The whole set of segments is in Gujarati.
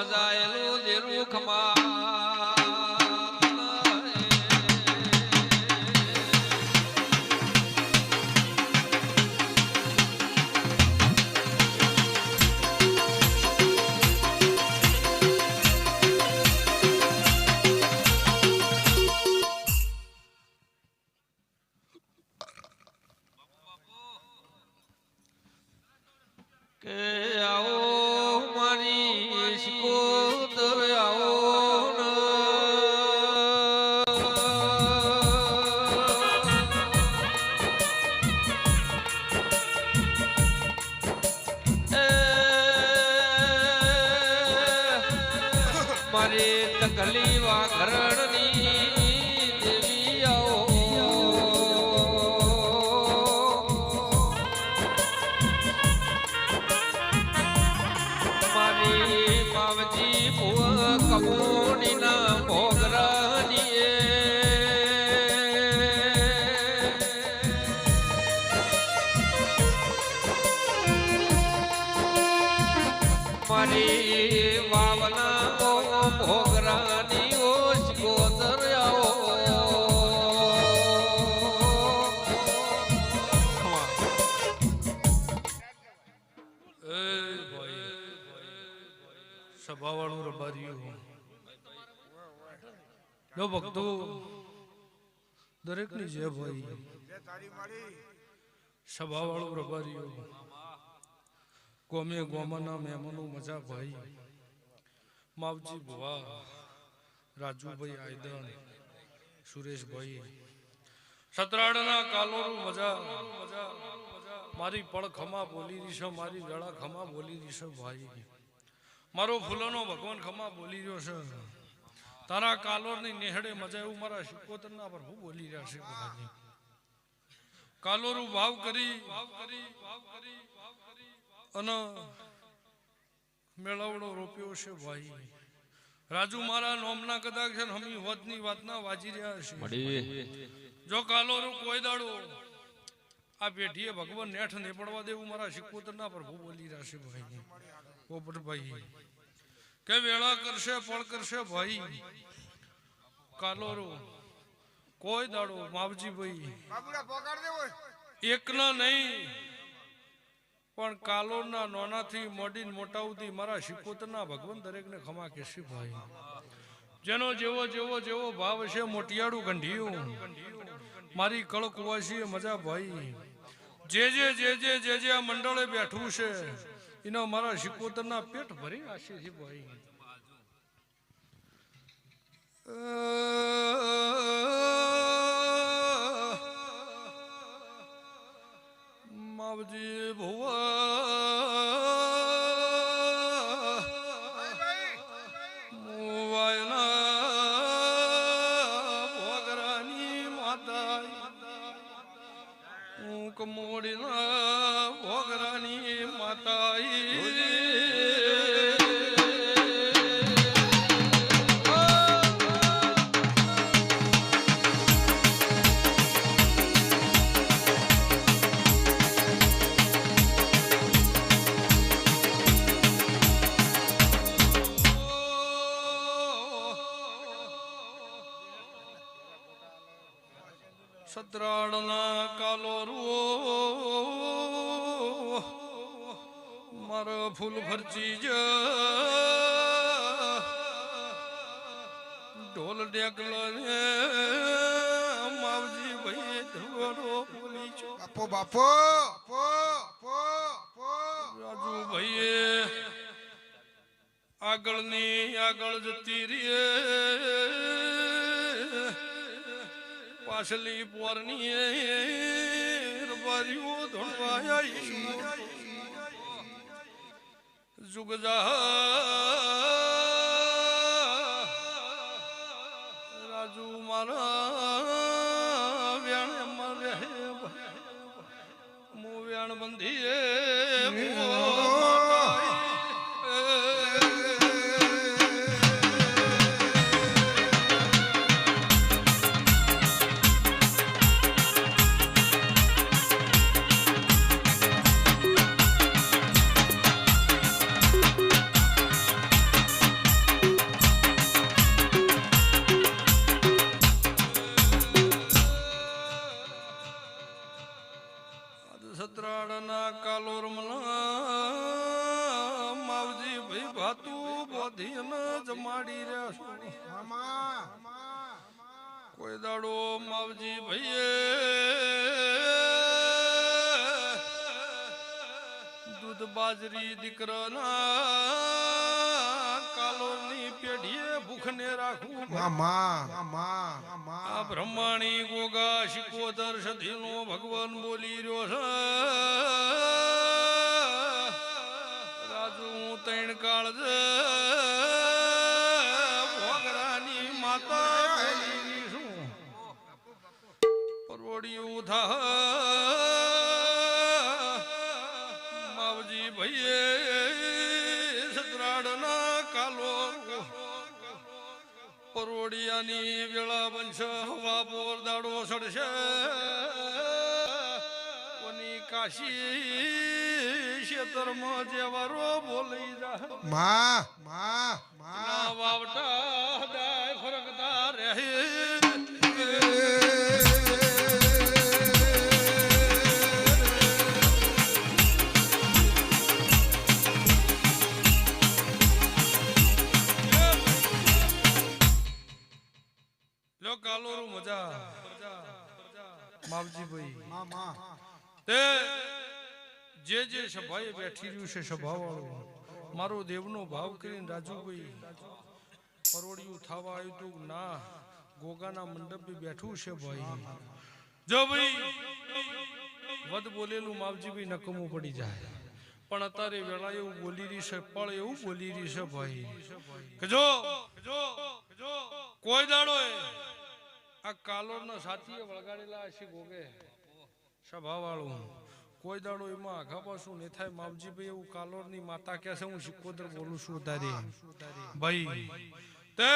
ભવાનું હજાયેલું દેરું ખમા કે આવો મારી જો ભક્તો, દરેકની જે ભાઈ સભાવાળું પ્રભારીઓ, ગોમે ગોમાના મહેમાનો મજા ભાઈ, માવજી ભુવા, રાજુભાઈ આયદન, સુરેશભાઈ, સતરાડના કાલોરું મજા મજા મારી પળ ખમા બોલી દીશો મારી ગળા ખમા બોલી દીશો ભાઈ. મારો ફૂલોનો ભગવાન ખમા બોલી રહ્યો છે. તારા કાલોરની નેહડે મજા એવું મારા શિકોતરના પર હું બોલી રહ્યા છે ભાઈ કાલોરું ભાવ કરી અને મેળાવડો રોપ્યો છે ભાઈ. રાજુ મારા નોમના કદાચ છે ને હમી હોદની વાતના વાજી રહ્યા છે. જો કાલોરું કોઈ દાડો આ પેઢીએ ભગવાન નેઠ ને પડવા દેવું મારા શિકોતરના પ્રભુ બોલી રહ્યા છે ભાઈ. પોપટભાઈ કે વેળા કરશે ફળ કરશે ભાઈ. કાલોરો કોઈ દાડો માવજી ભાઈ એકના નહીં પણ કાલોરના નોનાથી મોડીને મોટા સુધી મારા શિકોતરના ભગવાન દરેકને ખમા કહેશે ભાઈ. જેનો જેવો જેવો જેવો ભાવ છે મોટિયાળું ગંઢિયું. મારી કળ કુવાસી મજા ભાઈ. જે જે જે જે જે જે આ મંડળે બેઠું છે એનો મારા શિકોતરના પેટ ભરી આશે છે ભાઈ. માવજી ભુવા. મુવાયના ભોગરાની માતા હું કમોડીના ભોગરાની માતા સદરાણના કાલો રૂઓ મારો ફૂલ ભરજી જ. ઢોલ ડેકલો ને માવજી ભાઈ ધોરો બોલી છો. બાપો બાપો રાજુ ભાઈએ આગળની આગળ જતી રહીએ. પાછલી પોરની રબારીઓ ધણવાયા જુગ જા રાજુ મારા વ્યાણ મરે મુ વ્યાણ બંધીએ દૂધ બાજરી દીકરાના કાલોની પેઢીએ ભૂખને રાખવું આ બ્રહ્માણી ગોગા શિકોદર સધીનો ભગવાન બોલી રહ્યો છે. રાજુ હું તૈણ કાળ ભોગરાની માતા પરવડિયું થા પરોડિયાની વેળા બનશે હવા પોર દાડો સડશે. કોની કાશી ક્ષેત્રમાં જેવારો બોલી જા મા મા. માવજી ભાઈ. તે જે જે સભાએ બેઠી રહ્યું છે સભાવાળું મારો દેવનો ભાવ કરીને રાજુભાઈ પરોડિયું થવા આવ્યું તું ના ગોગાના મંડપે બેઠું છે ભાઈ. જો ભાઈ વધ બોલેલું માવજીભાઈ નકમું પડી જાય. પણ અત્યારે વેળા એવું બોલી રહી છે પળ એવું બોલી રહી છે ભાઈ. જો કોઈ દાડો એ આ કાલોરના સાથીએ વળગાડેલા હશે ગોગે સભાવાળું, કોઈ દાડો એમાં આઘા પાછું નહીં થાય. માવજીભાઈ એવું કાલોરની માતા કે છે, હું સિકોદર બોલું છું તારી ભાઈ, તે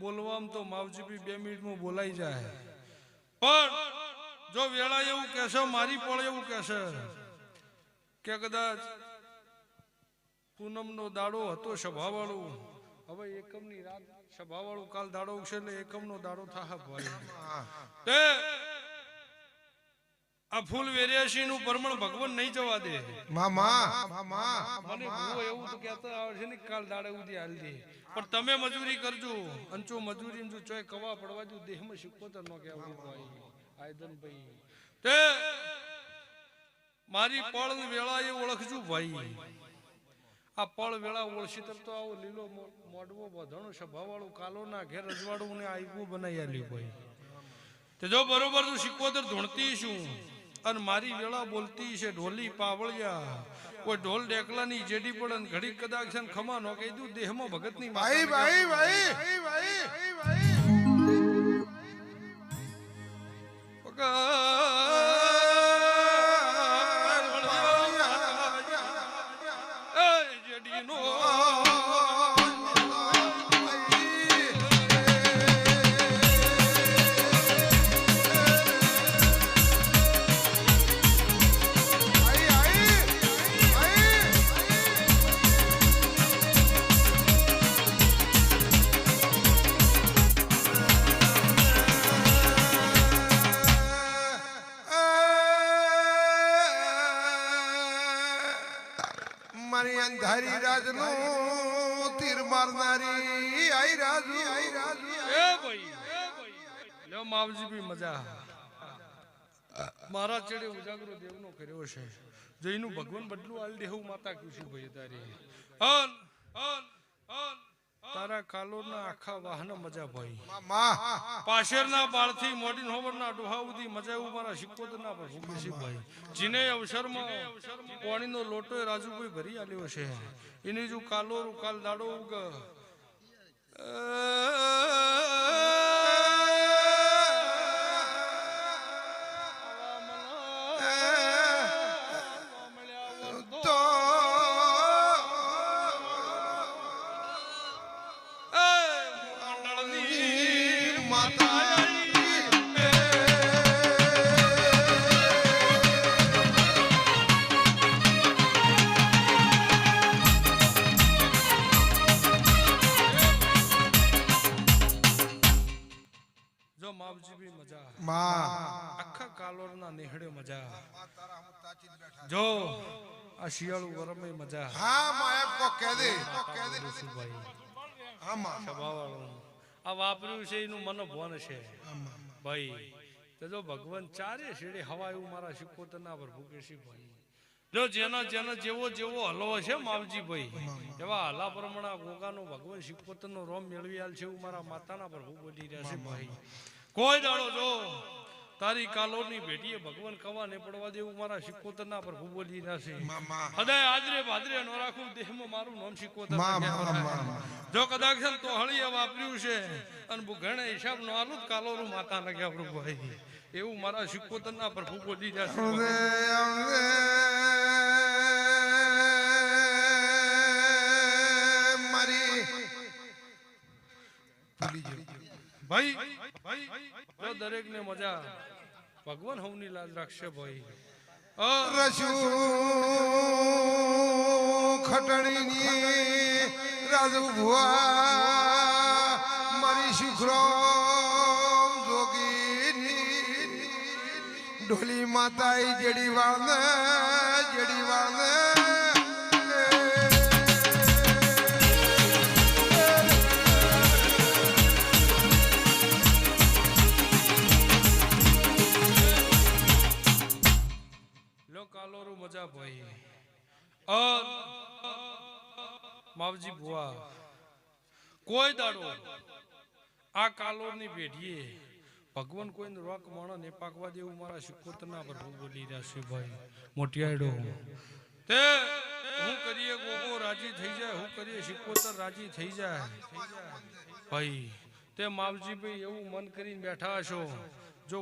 બોલવામાં તો માવજીભાઈ બે મિનિટમાં બોલાઈ જાય. પણ જો વેળા એવું કહેશે મારી પણ એવું કહેશે કે કદાચ પૂનમનો દાડો હતો સભાવાળું એકમની રાત સભાવાળું કાલ દાડો ઉગશે એટલે એકમનો દાડો થાહે ભાઈ તે આ ફૂલ વેરિયાસી નું પરમણ ભગવાન નહીં જવા દે. મામા મામા મને ભૂવો એવું તો કહેતા આવે છે ને કાલ દાડે ઉધી હાલ દે. પણ તમે મજૂરી કરજો. અંચો મજૂરી જો ચોય કવા પડવા જો દેહમાં તો ન કહેવું ભાઈ. આયદન ભાઈ. તે મારી પળ વેળા એ ઓળખજો ભાઈ. આ પળ વેળા ઓળશીતર તો આવો લીલો મોડવો બધણો સભાવાળું કાલોના ઘેર રજવાડું ને આવ્યું બનાવી આલ્યું ભાઈ તે જો બરોબર તું શીખોતર ધૂણતી છું અને મારી વેળા બોલતી છે ઢોલી પાવળિયા. કોઈ ઢોલ ડેકલાની જેડી પડે ઘડી કદાચ ખમા નો કહી દઉં દેહમાં ભગતની ભાઈ ભાઈ ભાઈ ભાઈ ભાઈ. મારી અંધારી રાજનો તીર મારનારી, આઈ રાજુ. આઈ રાજુ ભાઈ. લ્યો માવજી બી મજા. મારા ચડે ઉજાગરો દેવનો કર્યો છે. જઈનું ભગવાન બદલું આલ દેવું માતા કૃષિ ભાઈ તારી અન અન તારા કાલોરના આખા વાહન મજા ભાઈ. પાશેરના બાળથી મોડી હોવરના ડોહા સુધી મજા એવું મારા શિકોતરના પર ભાઈ. જીને અવસરમાં પાણીનો લોટો રાજુભાઈ ભરી આલ્યો છે. એની જો કાલો કાલ દાડો ઉગ માવજી મજા. માં. આખા કાલોરના નેહડે મજા. જો આ શિયાળુ વરમે મજા. હા માં એમ કો કહે દે કહે દે ભાઈ હા માં. આ વાપર્યું છે એનું મન ભોન છે ભાઈ તો જો ભગવાન ચારે શેડે હવા એવું મારા શિકોતના પર ભૂકેશી ભાઈ. જો જેના જેનો જેવો જેવો હલવો છે માવજી ભાઈ. એવા હલા પ્રમાણે ગોગાનો ભગવાન શિકોતરનો રોમ મેળવી આલ છે એવું મારા માતાના પર ભૂ બોલી રહ્યા છે ભાઈ. કોઈ દાડો જો તારી કાલોની ભેટીએ ભગવાન કવા ને પડવા દેવું મારા શિકોતરના પર ભૂ બોલી ના છે. હદાય આદરે ભાદરે નો રાખું દેહમાં મારું નામ શીખવતા માં, ક્યાં માં, વરાય? માં, જો કદાચ ને તો હળીએ વાપર્યું છે અને ઘણે હિસાબ નો આલું કાલોરું માતા લગ્યા પ્રભુભાઈ એવું મારા શિકોતરના પર ભૂગો દીધા ભાઈ તો દરેક ને મજા ભગવાન હવની લાજ રાખશે ભાઈ. રસુ ખટણીની રાજુ ભુવા મારી શુક્રમ જોગીની. ઢોલી માતા જેડી વાળને જેડી વાળને અ, માવજી બુઆ કોઈ દાડો આ કાલોરની પેઢીએ ભગવાન કોઈને રોક માણો ને પાકવા દેવું મારા શિકોતરના પર બોલી રહ્યા છે ભાઈ. મોટિયાડો તે હું કરીએ ગોગો રાજી થઈ જાય હું કરીએ શુકોતર રાજી થઈ જાય. ભાઈ તે માવજી ભાઈ એવું મન કરીને બેઠા છો જો